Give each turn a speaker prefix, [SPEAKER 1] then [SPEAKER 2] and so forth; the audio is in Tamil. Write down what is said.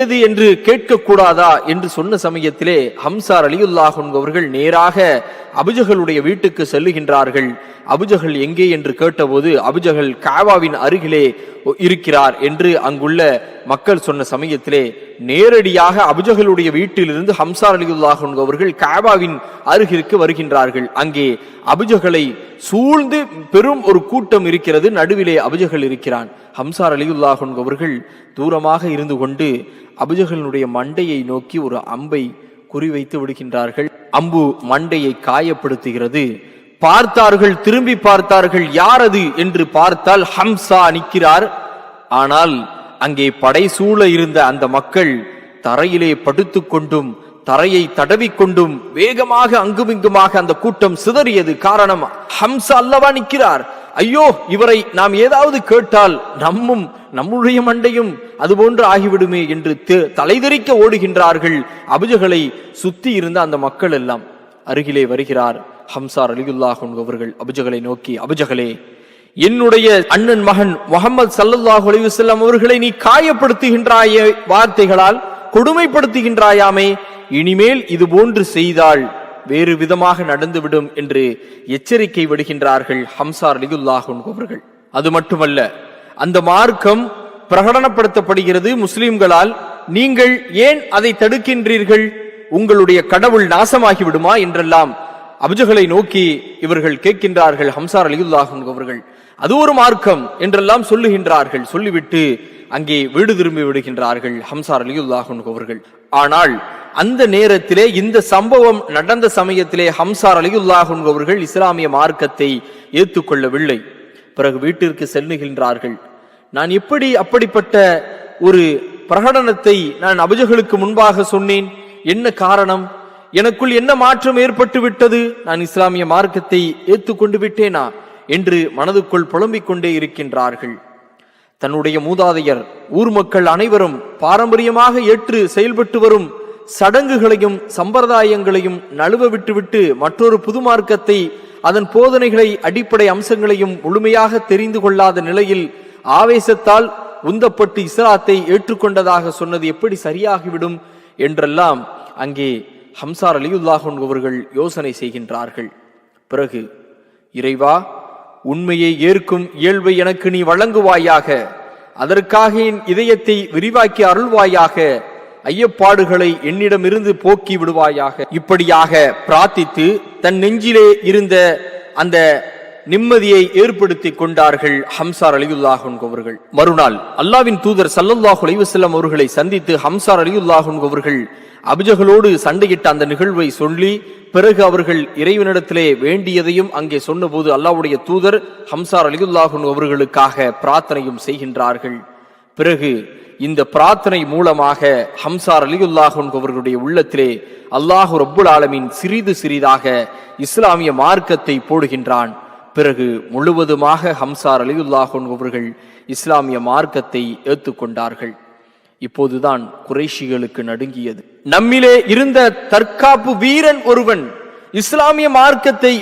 [SPEAKER 1] எது என்று கேட்கக்கூடாதா என்று சொன்ன சமயத்திலே ஹம்சார் அலியுல்லாஹ் அவர்கள் நேராக அபுஜகளுடைய வீட்டுக்கு செல்லுகின்றார்கள். அபுஜஹல் எங்கே என்று கேட்டபோது அபுஜஹல் காவாவின் அருகிலே இருக்கிறார் என்று அங்குள்ள மக்கள் சொன்ன சமயத்திலே நேரடியாக அபுஜகளுடைய வீட்டிலிருந்து ஹம்சார் அலியுல்லாஹ் அவர்கள் காபாவின் அருகிற்கு வருகின்றார்கள். அங்கே அபுஜகளை சூழ்ந்து பெரும் ஒரு கூட்டம் இருக்கிறது. நடுவிலே அபுஜகள் இருக்கிறான். ஹம்சார் அலியுல்லாஹ் அவர்கள் தூரமாக இருந்து கொண்டு அபுஜகளுடைய மண்டையை நோக்கி ஒரு அம்பை குறிவைத்து விடுகின்றார்கள். அம்பு மண்டையை காயப்படுத்துகிறது. பார்த்தார்கள் திரும்பி பார்த்தார்கள் யார் அது? என்று பார்த்தால் ஹம்சா நிற்கிறார். ஆனால் அங்கே படை சூழ இருந்த அந்த மக்கள் தரையிலே படுத்துக்கொண்டும் தரையை தடவிக்கொண்டும் வேகமாக அங்குமிங்குமாக அந்த கூட்டம் சிதறியது. காரணம் ஹம்சா அல்லவா நிற்கிறார்? ஐயோ இவரை நாம் ஏதாவது கேட்டால் நம்மும் நம்முடைய மண்டையும் அதுபோன்று ஆகிவிடுமே என்று தெ- தலைதெறிக்க ஓடுகின்றார்கள். அபுஜகளை சுத்தி இருந்த அந்த மக்கள் எல்லாம் அருகிலே வருகிறார். ஹம்சார் அலிகுல்லாஹ் அவர்கள் அபுஜகளை நோக்கி அபுஜகளே என்னுடைய அண்ணன் மகன் முகமது சல்லல்லாஹு அலைஹி அவர்களை நீ காயப்படுத்துகின்றாய வார்த்தைகளால் கொடுமைப்படுத்துகின்றாயாமே இனிமேல் இது போன்று செய்தால் வேறு விதமாக நடந்துவிடும் என்று எச்சரிக்கை விடுகின்றார்கள் ஹம்சார் அலிகுல்லாஹ் அவர்கள். அது மட்டுமல்ல அந்த மார்க்கம் பிரகடனப்படுத்தப்படுகிறது முஸ்லிம்களால். நீங்கள் ஏன் அதை தடுக்கின்றீர்கள்? உங்களுடைய கடவுள் நாசமாகி விடுமா என்றெல்லாம் அபுஜகளை நோக்கி இவர்கள் கேட்கின்றார்கள் ஹம்சார் அலிகுல்லாஹன் அவர்கள். அது ஒரு மார்க்கம் என்றெல்லாம் சொல்லுகின்றார்கள். சொல்லிவிட்டு அங்கே வீடு திரும்பி விடுகின்றார்கள் ஹம்சார் அலிகுல்லாஹன் அவர்கள். ஆனால் அந்த நேரத்திலே இந்த சம்பவம் நடந்த சமயத்திலே ஹம்சார் அலிகுல்லாஹன் அவர்கள் இஸ்லாமிய மார்க்கத்தை ஏற்றுக்கொள்ளவில்லை. பிறகு வீட்டிற்கு செல்லுகின்றார்கள். நான் எப்படி அப்படிப்பட்ட ஒரு பிரகடனத்தை நான் அபுஜகளுக்கு முன்பாக சொன்னேன்? என்ன காரணம்? எனக்குள் என்ன மாற்றம் ஏற்பட்டு விட்டது நான் இஸ்லாமிய மார்க்கத்தை ஏற்றுக்கொண்டு விட்டேனா? என்று மனதுக்குள் புலம்பிக் கொண்டே இருக்கின்றார்கள். தன்னுடைய மூதாதையர் ஊர் மக்கள் அனைவரும் பாரம்பரியமாக ஏற்று செயல்பட்டு வரும் சடங்குகளையும் சம்பிரதாயங்களையும் நழுவ விட்டுவிட்டு மற்றொரு புது மார்க்கத்தை அதன் போதனைகளை அடிப்படை அம்சங்களையும் முழுமையாக தெரிந்து கொள்ளாத நிலையில் ஆவேசத்தால் உந்தப்பட்டு இஸ்லாத்தை ஏற்றுக்கொண்டதாக சொன்னது எப்படி சரியாகிவிடும் என்றெல்லாம் அங்கே ஹம்சார் அலியுல்லாஹன் அவர்கள் யோசனை செய்கின்றார்கள். பிறகு இறைவா உண்மையை ஏற்கும் இயல்பை எனக்கு நீ வழங்குவாயாக அதற்காக என் இதயத்தை விரிவாக்கி அருள்வாயாக ஐயப்பாடுகளை என்னிடமிருந்து போக்கி விடுவாயாக. இப்படியாக பிரார்த்தித்து தன் நெஞ்சிலே இருந்த அந்த நிம்மதியை ஏற்படுத்தி கொண்டார்கள் ஹம்சார் அலியுல்லாஹன் அவர்கள் மறுநாள் அல்லாவின் தூதர் சல்லல்லாஹு அலைஹி அவர்களை சந்தித்து ஹம்சார் அலியுல்லாஹன் அவர்கள் அபிஜகளோடு சண்டையிட்ட அந்த நிகழ்வை சொல்லி பிறகு அவர்கள் இறைவனிடத்திலே வேண்டியதையும் அங்கே சொன்னபோது அல்லாவுடைய தூதர் ஹம்சார் அலியுல்லாஹன் அவர்களுக்காக பிரார்த்தனையும் செய்கின்றார்கள். பிறகு இந்த பிரார்த்தனை மூலமாக ஹம்சார் அலியுல்லாஹன் அவர்களுடைய உள்ளத்திலே அல்லாஹு ரப்புல் ஆலமின் சிறிது சிறிதாக இஸ்லாமிய மார்க்கத்தை போடுகின்றான். பிறகு முழுவதுமாக ஹம்சார் அலியுல்லாஹன் அவர்கள் இஸ்லாமிய மார்க்கத்தை ஏற்றுக்கொண்டார்கள். இப்போதுதான் குறைஷிகளுக்கு நடுங்கியது. நம்மிலே இருந்த தற்காப்பு வீரன் ஒருவன் இஸ்லாமிய மார்க்கத்தை